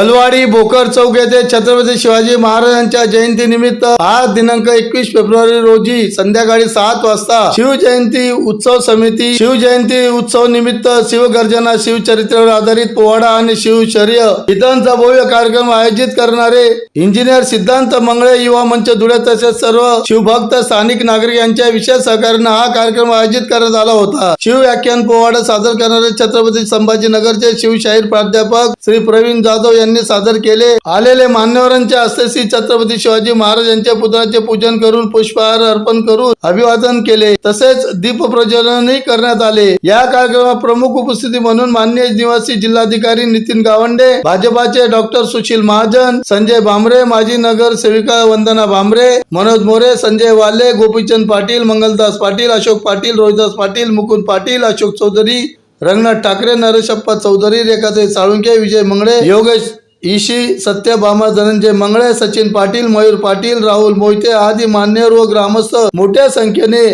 वलवाडी भोकर चौक येथे छत्रपती शिवाजी महाराजांच्या जयंती निमित्त आज दिनांक एकवीस फेब्रुवारी रोजी संध्याकाळी सात वाजता शिवजयंती उत्सव समिती शिवजयंती उत्सव निमित्त शिवगर्जना शिवचरित्रावर आधारित पोवाडा आणि शिवचर्य इथांचा भव्य कार्यक्रम आयोजित करणारे इंजिनियर सिद्धांत मंगळे युवा मंच धुळे तसेच सर्व शिवभक्त स्थानिक नागरिक यांच्या विशेष सहकार्यानं हा कार्यक्रम आयोजित करण्यात आला होता. शिव व्याख्यान पोवाडा सादर करणारे छत्रपती संभाजीनगरचे शिवशाहीर प्राध्यापक श्री प्रवीण जाधव यांनी सादर केले. आलेले मान्यवरांच्या हस्ते श्री छत्रपती शिवाजी महाराज यांच्या पुतळ्याचे पूजन करून पुष्पहार अर्पण करून अभिवादन केले. तसेच दीप प्रज्वलनही करण्यात आले. या कार्यक्रमात प्रमुख उपस्थिती म्हणून मान्य निवासी जिल्हाधिकारी नितीन गावंडे भाजपाचे डॉक्टर सुशील महाजन संजय भामरे माजी नगर सेविका वंदना भामरे मनोज मोरे संजय वाले गोपीचंद पाटील मंगलदास पाटील अशोक पाटील रोहिदास पाटील मुकुंद पाटील अशोक चौधरी रंगनाथ ठाकरे नरेशप्पा चौधरी रेखाताई साळुंके विजय मंगळे योगेश ईशी सत्यभामा धनंजय मंगळे सचिन पाटील मयूर पाटील राहुल मोहिते आदी मान्यवर व ग्रामस्थ मोठ्या संख्येने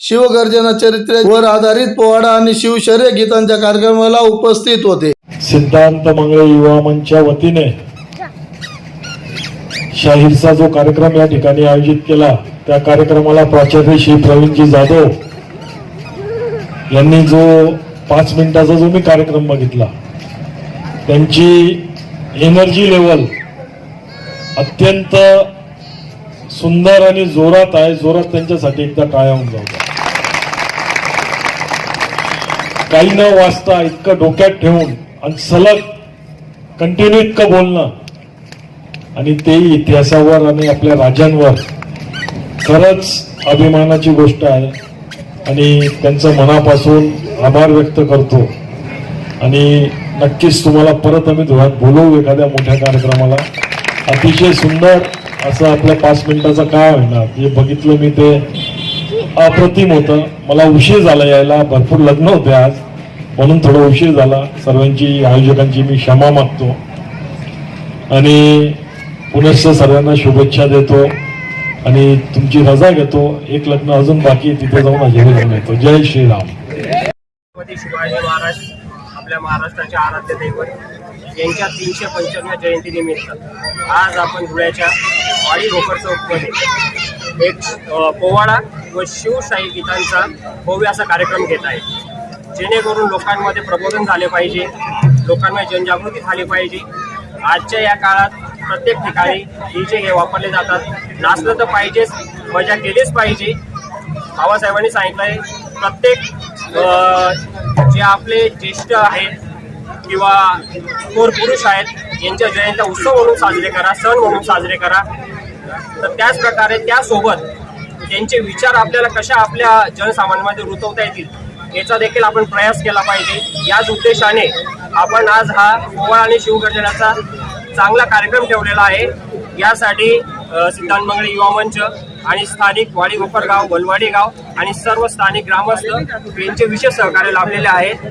शिवगर्जना चरित्र वर आधारित पोवाडा आणि शिवशर्य गीतांच्या कार्यक्रमाला उपस्थित होते. सिद्धांत मंगळे युवा मंचच्या वतीने शाहीरचा जो कार्यक्रम या ठिकाणी आयोजित केला त्या कार्यक्रमाला प्राचार्य श्री प्रवीणजी जाधव यांनी जो पाच मिनिटाचा जो मी कार्यक्रम बघितला त्यांची एनर्जी लेवल अत्यंत सुंदर आणि जोरात आहे. जोरात त्यांच्यासाठी एकदा टाळ्या होऊन जाऊ काही न वाचता इतकं डोक्यात ठेवून आणि सलग कंटिन्यू इतकं बोलणं. आणि तेही इतिहासावर आणि आपल्या राजांवर खरंच अभिमानाची गोष्ट आहे. आणि त्यांचं मनापासून आभार व्यक्त करतो. आणि नक्कीच तुम्हाला परत आम्ही धुळ्यात बोलवू एखाद्या मोठ्या कार्यक्रमाला. अतिशय सुंदर असं आपल्या पाच मिनिटाचा काय होणार? जे बघितलं मी ते अप्रतिम होतं. मला उशीर झाला यायला. भरपूर लग्न होते आज. म्हणून थोडा उशीर झाला. सर्वांची आयोजकांची मी क्षमा मागतो. आणि पुनश्च सर्वांना शुभेच्छा देतो. आणि तुमची रजा घेतो. एक लग्न अजून बाकी तिथे जाऊन हजेरी घेऊन येतो. जय श्रीराम. शिवाजी महाराज आपल्या महाराष्ट्राचे आराध्य दैवत. यांच्या तीनशे पंच्याण्णव जयंतीनिमित्त आज आपण धुळ्याच्या वाडी भोकर चौकमध्ये एक पोवाडा व शिवशाही गीतांचा भव्य असा कार्यक्रम घेत आहे. जेणेकरून लोकांमध्ये प्रबोधन झाले पाहिजे लोकांमध्ये जनजागृती झाली पाहिजे. आजच्या या काळात प्रत्येक ठिकाणी डीजे हे वापरले जातात. नाचलं तर पाहिजेच मजा केलीच पाहिजे. बाबासाहेबांनी सांगितलंय प्रत्येक जे आपले ज्येष्ठ आहेत किंवा थोर पुरुष आहेत यांच्या जयंत्या उत्सव म्हणून साजरे करा सण म्हणून साजरे करा. तर त्याच प्रकारे त्यासोबत त्यांचे विचार आपल्याला कशा आपल्या जनसामान्यामध्ये रुतवता येतील याचा देखील आपण प्रयास केला पाहिजे. याच उद्देशाने आपण आज हा गोवा आणि शिवगर्जनाचा चांगला कार्यक्रम ठेवलेला आहे. यासाठी सिद्धांत मंगळे युवा मंच आणि स्थानिक वाडी गोपरगाव वलवाडी गाव आणि सर्व स्थानिक ग्रामस्थ यांचे विशेष सहकार्य लाभलेले आहेत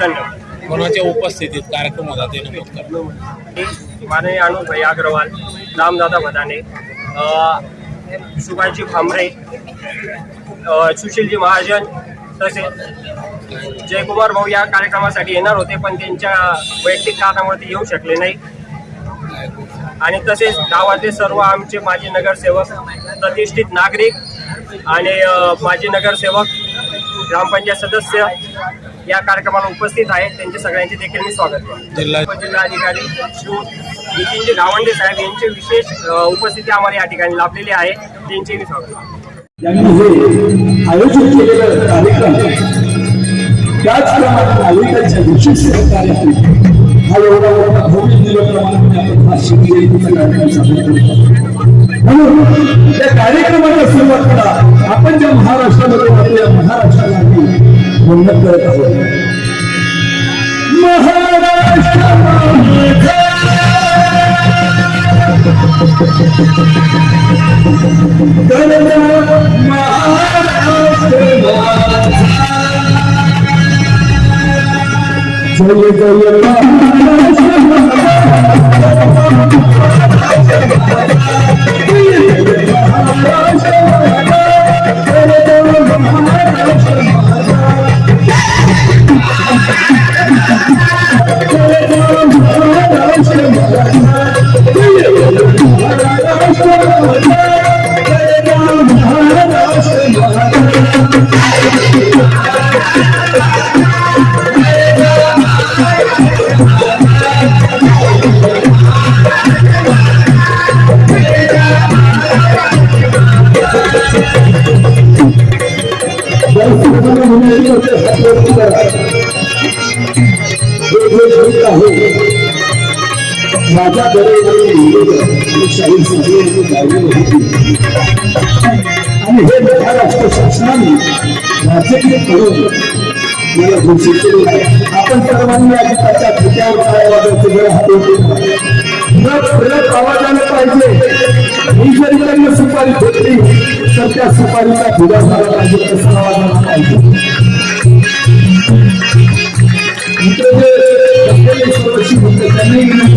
धन्यवाद. कोणाच्या उपस्थितीत कार्यक्रम होता ते माननीय अनुभाई अग्रवाल रामदादा भदाने सुभाषजी भामरे अ, सुशीलजी महाजन तसेच जयकुमार भाऊ या कार्यक्रमासाठी येणार होते पण त्यांच्या वैयक्तिक कारणामुळे ते येऊ शकले नाही. आणि तसेच गावातले सर्व आमचे माजी नगरसेवक प्रतिष्ठित नागरिक आणि माजी नगरसेवक ग्रामपंचायत सदस्य या कार्यक्रमाला उपस्थित आहेत. त्यांचे सगळ्यांचे देखील मी स्वागत करतो. जिल्हा जिल्हाधिकारी श्री नितीनजी गावंडे साहेब यांची विशेष उपस्थिती आम्हाला या ठिकाणी लाभलेली आहे. त्यांचे मी स्वागत हे आयोजित केलेलं कार्यक्रम त्याचप्रमाणे नागरिकांच्या विशेष सहकार्यातून हा एवढा मोठा म्हणून त्या कार्यक्रमाच्या सुरुवातीला आपण ज्या महाराष्ट्रामध्ये राहतो या महाराष्ट्राला आम्ही करत आहोत महाराष्ट्र माझा. जय जय महाराष्ट्र माझ्या आणि हे महाराष्ट्र शासनाने करून मला घोषित केलेलं आहे आपण सर्वांनी त्याच्या काय वाजायचं जरा हात आवाजाने पाहिजे मी जरी त्यांना सुपारी घेतली तर त्या सुपारीचा धुरा झाला पाहिजे तसा आवाजाला पाहिजे महाराष्ट्र